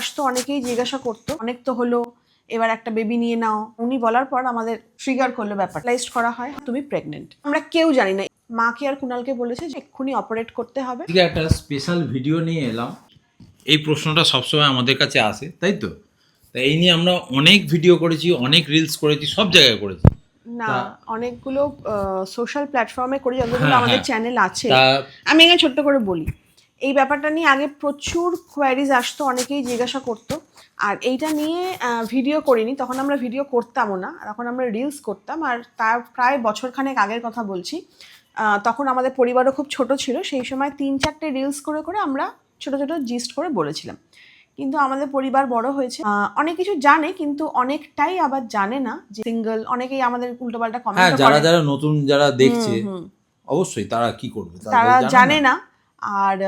আসতো অনেকেই জিজ্ঞাসা করতো অনেক তো হলো এবার একটা বেবি নিয়ে নাও। উনি বলার পর আমাদের ট্রিগার করল ব্যাপার লাইস্ট করা হয় তুমি প্রেগনেন্ট আমরা কেউ জানি না। মা কি আর কুনালকে বলেছে যে এক্ষুনি অপারেট করতে হবে। একটা স্পেশাল ভিডিও নিয়ে এলাম। এই প্রশ্নটা সবসময় আমাদের কাছে আসে তাই তো? এই নিয়ে আমরা অনেক ভিডিও করেছি অনেক রিলস করেছি সব জায়গায় করেছি। না অনেকগুলো সোশ্যাল প্ল্যাটফর্মে করি যতগুলো আমাদের। চ্যানেল আছে। আমি এখানে ছোট্ট করে বলি। এই ব্যাপারটা নিয়ে আগে প্রচুর কোয়ারিজ আসতো অনেকেই জিজ্ঞাসা করতো। আর এইটা নিয়ে ভিডিও করিনি তখন আমরা ভিডিও করতামও না। তখন আমরা রিলস করতাম। আর তার প্রায় বছরখানেক আগের কথা বলছি। তখন আমাদের পরিবারও খুব ছোট ছিল। সেই সময় তিন চারটে রিলস করে করে আমরা ছোট ছোট জিস্ট করে বলেছিলাম। কিন্তু আমাদের পরিবার বড় হয়েছে। অনেক কিছু জানে কিন্তু অনেকটাই আবার জানে না যে সিঙ্গেল অনেকেই আমাদের উল্টোপাল্টা হ্যাঁ কমেন্ট যারা যারা নতুন যারা দেখছে। অবশ্যই তারা কি করবে? তারা জানে না। আর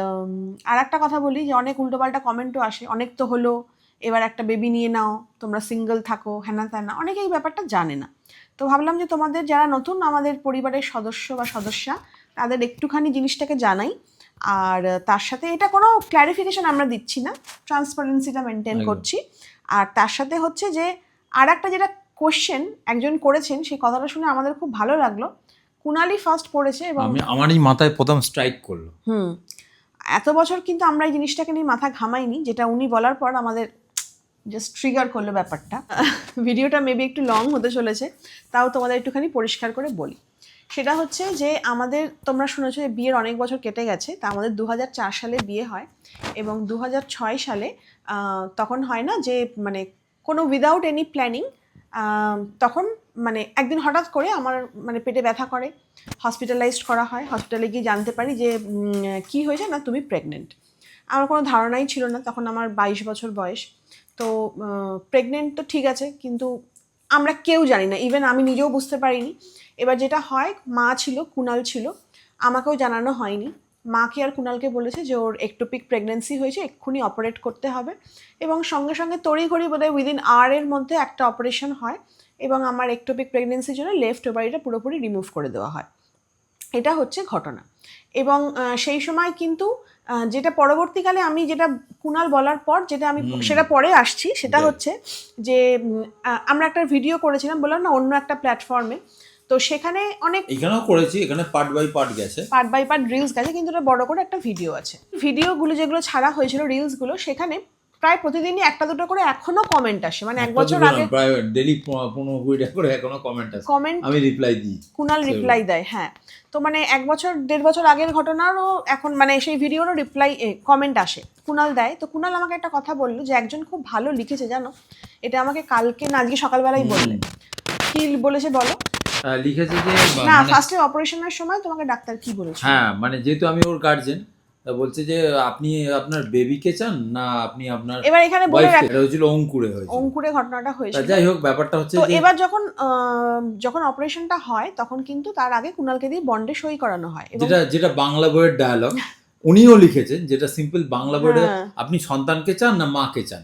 আর একটা কথা বলি যে অনেক উল্টোপাল্টা কমেন্টও আসে। অনেক তো হলো এবার একটা বেবি নিয়ে নাও তোমরা সিঙ্গেল থাকো হ্যানা ত্যানা অনেকে এই ব্যাপারটা জানে না। তো ভাবলাম যে তোমাদের যারা নতুন আমাদের পরিবারের সদস্য বা সদস্যা তাদের একটুখানি জিনিসটাকে জানাই। আর তার সাথে এটা কোনো ক্ল্যারিফিকেশন আমরা দিচ্ছি না ট্রান্সপারেন্সিটা মেনটেন করছি। আর তার সাথে হচ্ছে যে আর একটা যেটা কোশ্চেন একজন করেছেন সেই কথাটা শুনে আমাদের খুব ভালো লাগল। কুনালি ফার্স্ট পড়েছে এবং আমি আমারই মাথায় প্রথম স্ট্রাইক করল। হুম। এত বছর কিন্তু আমরা এই জিনিসটাকে নিয়ে মাথা ঘামাইনি, যেটা উনি বলার পর আমাদের জাস্ট ট্রিগার করল ব্যাপারটা। ভিডিওটা মেবি একটু লং হতে চলেছে, তাও তোমাদের একটুখানি পরিষ্কার করে বলি। সেটা হচ্ছে যে আমাদের, তোমরা শুনেছো যে বিয়ের অনেক বছর কেটে গেছে, তা আমাদের দু হাজার চার সালে বিয়ে হয় এবং দু হাজার ছয় সালে তখন হয় না যে মানে কোনো উইদাউট এনি প্ল্যানিং তখন মানে একদিন হঠাৎ করে আমার মানে পেটে ব্যথা করে হসপিটালাইজড করা হয় হসপিটালে গিয়ে জানতে পারি যে কি হয়েছে না তুমি প্রেগনেন্ট আমার কোনো ধারণাই ছিল না, তখন আমার বাইশ বছর বয়স। তো প্রেগনেন্ট তো ঠিক আছে, কিন্তু আমরা কেউ জানি না ইভেন আমি নিজেও বুঝতে পারিনি। এবার যেটা হয়, মা ছিল, কুনাল ছিল, আমাকেও জানানো হয়নি। মাকে আর কুনালকে বলেছে যে, ওর একটোপিক প্রেগনেন্সি হয়েছে, এক্ষুনি অপারেট করতে হবে। এবং সঙ্গে সঙ্গে তড়িঘড়ি বোধহয় উইদিন আওয়ারের মধ্যে একটা অপারেশন হয়। এবং আমার একটোপিক প্রেগনেন্সির জন্য লেফট ওভারিটা পুরোপুরি রিমুভ করে দেওয়া হয়। এটা হচ্ছে ঘটনা। এবং সেই সময় কিন্তু যেটা পরবর্তীকালে আমি যেটা কুনাল বলার পর যেটা আমি সেটা পরে আসছি সেটা হচ্ছে যে আমরা একটা ভিডিও করেছিলাম বললাম না অন্য একটা প্ল্যাটফর্মে তো সেখানে অনেক এখানেও করেছি এখানে পার্ট বাই পার্ট গেছে। পার্ট বাই পার্ট রিলস গেছে কিন্তু এটা বড় করে একটা ভিডিও আছে। ভিডিওগুলো যেগুলো ছাড়া হয়েছিল রিলসগুলো সেখানে প্রায় প্রতিদিনই একটা দুটো করে এখনও কমেন্ট আসে। মানে এক বছর আগে প্রায় ডেলি পনেরো কুড়িটা করে এখনও কমেন্ট আছে কমেন্ট আমি রিপ্লাই দিই। কুনাল রিপ্লাই দেয় হ্যাঁ। তো মানে এক বছর দেড় বছর আগের ঘটনারও এখন মানে সেই ভিডিওরও রিপ্লাই কমেন্ট আসে। কুনাল দেয়। তো কুনাল আমাকে একটা কথা বলল যে একজন খুব ভালো লিখেছে জানো? এটা আমাকে কালকে না আজকে সকালবেলাই বললেন। কি বলেছে বলো? লিখেছে যে না মানে- ফার্স্টে অপারেশনের সময় তোমাকে ডাক্তার কি বলেছে? হ্যাঁ মানে যেহেতু আমি ওর গার্জেন বলছে যে আপনি আপনার বেবিকে চান না আপনি আপনার এবার এখানে বলে রাখি এটা হচ্ছিল অঙ্কুরে হয়েছে অঙ্কুরে ঘটনাটা হয়েছে হয়েছিল যাই হোক ব্যাপারটা হচ্ছে তো এবার যখন যখন অপারেশনটা হয় তখন কিন্তু তার আগে কুনালকে দিয়ে বন্ডে সই করানো হয় এবং যেটা যেটা বাংলা বইয়ের ডায়ালগ উনিও লিখেছেন যেটা সিম্পল বাংলা বইয়ে হ্যাঁ। আপনি সন্তানকে চান না মাকে চান?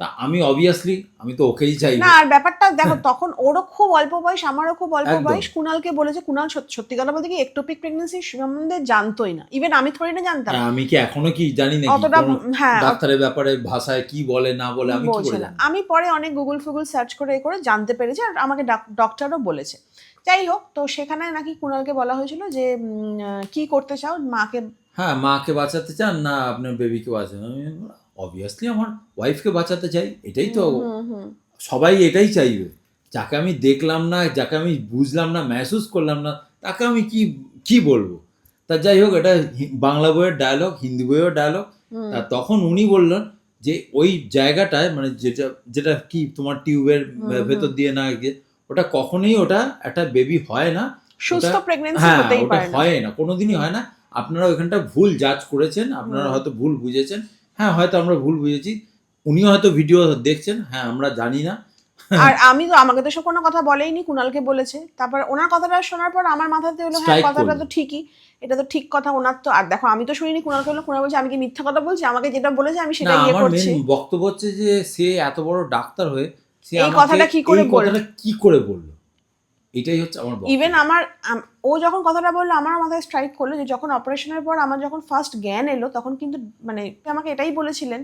তা আমি অবভিয়াসলি আমি তো ওকেই চাই না আর ব্যাপারটা দেখো তখন ওরও খুব অল্প বয়স আমারও খুব অল্প হ্যাঁ। বয়স। কুনালকে বলেছে কুনাল সত্যি- কথা বলতে কি একটোপিক প্রেগনেন্সি সম্বন্ধে জানতোই না। ইভেন আমি থোড়ি না জানতাম। আমি কি এখনও কি জানি না অতটা হ্যাঁ। ডাক্তারের ব্যাপারে ভাষায় কি বলে না বলে আমি কি বলছে করে না আমি পরে অনেক গুগল ফুগল সার্চ করে এ করে জানতে পেরেছি আর আমাকে ডক্টরও বলেছে। যাই হোক তো সেখানে নাকি কুনালকে বলা হয়েছিল যে কি করতে চাও? মাকে হ্যাঁ মাকে বাঁচাতে চান? না আপনার বেবিকে বাঁচান আমি অবভিয়াসলি আমার ওয়াইফকে বাঁচাতে চাই এটাই তো। সবাই এটাই চাইবে। যাকে আমি দেখলাম না যাকে আমি বুঝলাম না মেহসুস করলাম না তাকে আমি কি কি বলব? তা যাই হোক এটা বাংলা বইয়ের ডায়লগ হিন্দি বইয়ের ডায়লগ তা তখন উনি বললেন যে ওই জায়গাটায় মানে যেটা যেটা কি তোমার টিউবের ভেতর দিয়ে না গিয়ে ওটা কখনোই ওটা একটা বেবি হয় না। সুস্থ ওটা- প্রেগনেন্সি হ্যাঁ হতেই ওটা পারে না। হয় না কোনোদিনই হয় না। আপনারা ওইখানটা ভুল জাজ করেছেন আপনারা হয়তো ভুল বুঝেছেন। হ্যাঁ হয়তো আমরা ভুল বুঝেছি। উনিও হয়তো ভিডিও দেখছেন। হ্যাঁ আমরা জানি না। আর আমি তো আমাকে তো সব কোনো কথা বলেইনি কুনালকে বলেছে। তারপর ওনার কথাটা শোনার পর আমার মাথাতে হলো হ্যাঁ কথাটা তো ঠিকই এটা তো ঠিক কথা ওনার তো আর দেখো আমি তো শুনিনি কুনালকে বলল কুনাল বলছে আমি কি মিথ্যা কথা বলছি? আমাকে যেটা বলেছে আমি সেটা ইয়ে করছি। বক্তব্য হচ্ছে যে সে এত বড় ডাক্তার হয়ে সে এই কথাটা কি করে কথাটা কি করে বলল? এটাই হচ্ছে আমার। ইভেন আমার ও যখন কথাটা বলল আমার মাথায় স্ট্রাইক করল যে যখন অপারেশনের পর আমার যখন ফার্স্ট জ্ঞান এলো তখন কিন্তু মানে আমাকে এটাই বলেছিলেন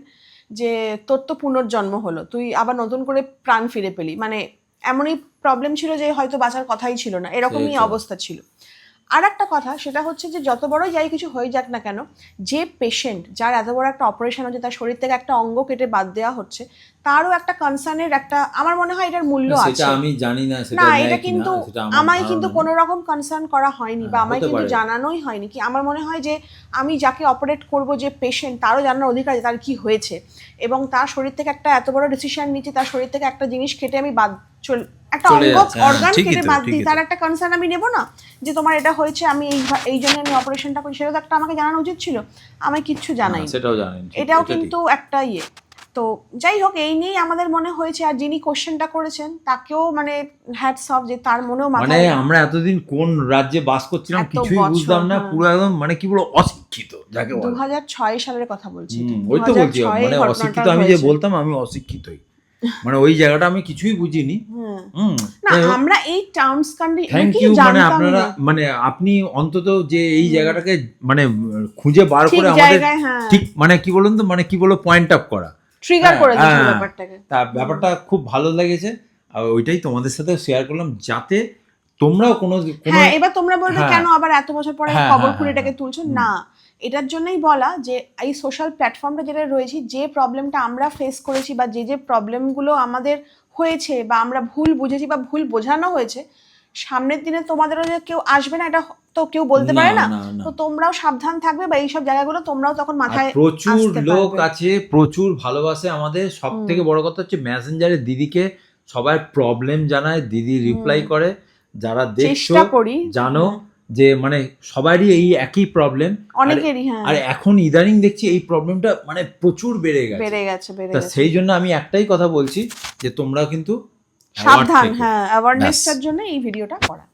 যে তোর তো পুনর্জন্ম হলো তুই আবার নতুন করে প্রাণ ফিরে পেলি। মানে এমনই প্রবলেম ছিল যে হয়তো বাঁচার কথাই ছিল না এরকমই অবস্থা ছিল। আর একটা কথা সেটা হচ্ছে যে যত বড় যাই কিছু হয়ে যাক না কেন যে পেশেন্ট যার এত বড় একটা অপারেশন হচ্ছে তার শরীর থেকে একটা অঙ্গ কেটে বাদ দেওয়া হচ্ছে তারও একটা কনসার্নের একটা আমার মনে হয় এটার মূল্য আছে। আমি জানি না না এটা কিন্তু আমায় কিন্তু। কোনো রকম কনসার্ন করা হয়নি বা হ্যাঁ, আমায় কিন্তু জানানোই হয়নি কি। আমার মনে হয় যে আমি যাকে অপারেট করব যে পেশেন্ট তারও জানার অধিকার তার কি হয়েছে এবং তার শরীর থেকে একটা এত বড় ডিসিশন নিচ্ছে তার শরীর থেকে একটা জিনিস কেটে আমি বাদ চল একটা অঙ্গ হ্যাঁ, অর্গান কেটে বাদ দিই তার একটা কনসার্ন আমি নেব না যে তোমার এটা হয়েছে আমি এই এই জন্য আমি অপারেশনটা করি। সেটা তো একটা আমাকে জানানো উচিত ছিল। আমায় কিচ্ছু জানাই সেটাও জানেন এটাও কিন্তু একটা ইয়ে। তো যাই হোক এই নিয়েই আমাদের মনে হয়েছে আর যিনি কোশ্চেনটা করেছেন তাকেও মানে হ্যাটস অফ যে তার মনেও মানে আমরা এতদিন কোন রাজ্যে বাস করছিলাম কিছুই বুঝতাম না হ্যাঁ। পুরো একদম মানে কি বলব অশিক্ষিত যাকে দু বলে। হাজার ছয় সালের কথা বলছি। ওই তো বলছি মানে অশিক্ষিত আমি যে বলতাম আমি অশিক্ষিতই। মানে ওই জায়গাটা আমি কিছুই বুঝিনি। না আমরা এই টার্মস থ্যাংক ইউ মানে আপনারা মানে আপনি অন্তত যে এই জায়গাটাকে মানে খুঁজে বার করে আমাদের হ্যাঁ। ঠিক মানে কি বলুন তো মানে কি বলব পয়েন্ট আপ করা। ট্রিগার হ্যাঁ, করে হ্যাঁ। ব্যাপারটাকে। তা ব্যাপারটা খুব ভালো লেগেছে। আর ওইটাই তোমাদের সাথে শেয়ার করলাম যাতে তোমরাও কোনো হ্যাঁ এবার তোমরা বলবে হ্যাঁ। কেন আবার এত বছর পরে হ্যাঁ, খবর হ্যাঁ, খুলে হ্যাঁ, এটাকে হ্যাঁ। তুলছো? না। এটার জন্যই বলা যে এই সোশ্যাল প্ল্যাটফর্মটা যেটা রয়েছে যে প্রবলেমটা আমরা ফেস করেছি বা যে যে প্রবলেমগুলো আমাদের হয়েছে বা আমরা ভুল বুঝেছি বা ভুল বোঝানো হয়েছে সামনের দিনে তোমাদেরও যে কেউ আসবে না এটা তো কেউ বলতে পারে না। তো তোমরাও সাবধান থাকবে বা এইসব জায়গাগুলো তোমরাও তখন মাথায় প্রচুর লোক আছে প্রচুর ভালোবাসে আমাদের। সব থেকে বড় কথা হচ্ছে মেসেঞ্জারে দিদিকে সবাই প্রবলেম জানায় দিদি রিপ্লাই করে। যারা দেখছ জানো যে মানে সবারই এই একই প্রবলেম অনেকেরই হ্যাঁ। আর এখন ইদানিং দেখছি এই প্রবলেমটা মানে প্রচুর বেড়ে গেছে। বেড়ে গেছে বেড়ে তা গেছে। সেই জন্য আমি একটাই কথা বলছি যে তোমরা কিন্তু সাবধান। হ্যাঁ অ্যাওয়ারনেসটার জন্য এই ভিডিওটা করা।